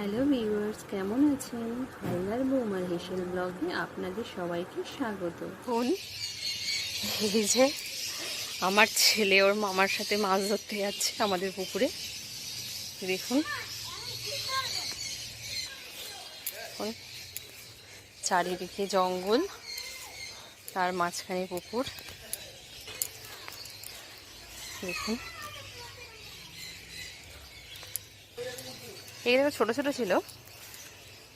Hello viewers কেমন আছেন? হাইলার বৌমার হেসেল ব্লগে আপনাদের সবাইকে স্বাগত। দেখুন এই যে আমার ছেলে ওর মামার সাথে মাছ ধরতে যাচ্ছে আমাদের পুকুরে। দেখুন, চারিদিকে জঙ্গল তার মাঝখানে পুকুর। দেখুন। এগুলো ছোট ছোট ছিল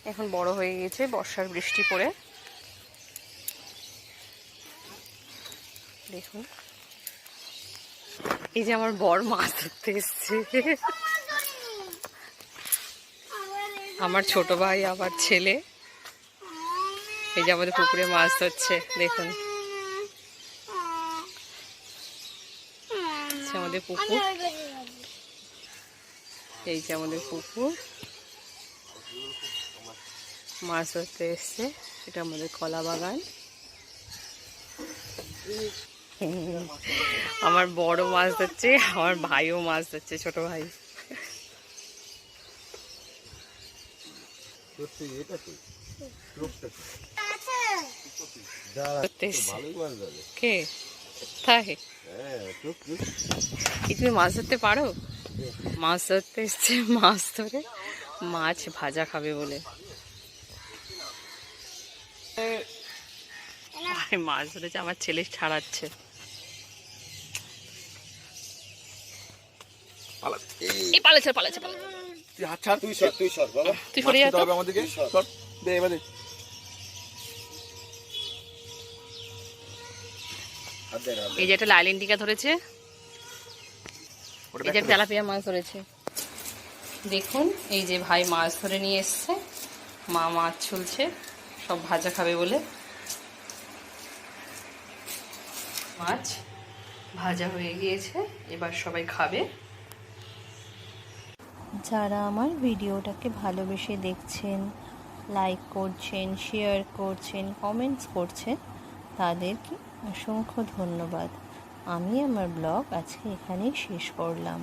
এখন বড় হয়ে গেছে বর্ষার বৃষ্টি পড়ে দেখুন এই যে আমার বর মাছ ধরতে এসছে আমার ছোট ভাই আবার ছেলে এই যে আমাদের পুকুরে মাছ ধরছে দেখুন আমাদের পুকুর এই যে আমাদের পুকুর। মাছ ধরতে এসছে। এটা আমাদের কলা বাগান। আমার বড় মাছ ধরছে আমার ভাইও মাছ ধরছে ছোট ভাই। কে? তাই হ্যাঁ তুমি মাছ ধরতে পারো? মাছ ধরতে এসছে মাছ ধরে মাছ ভাজা খাবে বলে। মাছ ধরেছে আমার ছেলে ছাড়াচ্ছে। এই এই পালাচ্ছে পালাচ্ছে পালাচ্ছে। তুই হাত ছাড় তুই সর তুই সর বাবা। তুই সরে যা আমাদেরকে। সর। দে এবারে। এই একটা লাইলিন টিকা ধরেছে। এই যে তেলাপিয়া মাছ ধরেছে। দেখুন এই যে ভাই মাছ ধরে নিয়ে এসছে। মা মাছ ছুলছে সব ভাজা খাবে বলে। মাছ ভাজা হয়ে গিয়েছে এবার সবাই খাবে। যারা আমার ভিডিওটাকে ভালোবেসে দেখছেন লাইক করছেন শেয়ার করছেন কমেন্টস করছেন তাদেরকে অসংখ্য ধন্যবাদ। আমি আমার ব্লগ আজকে এখানেই শেষ করলাম।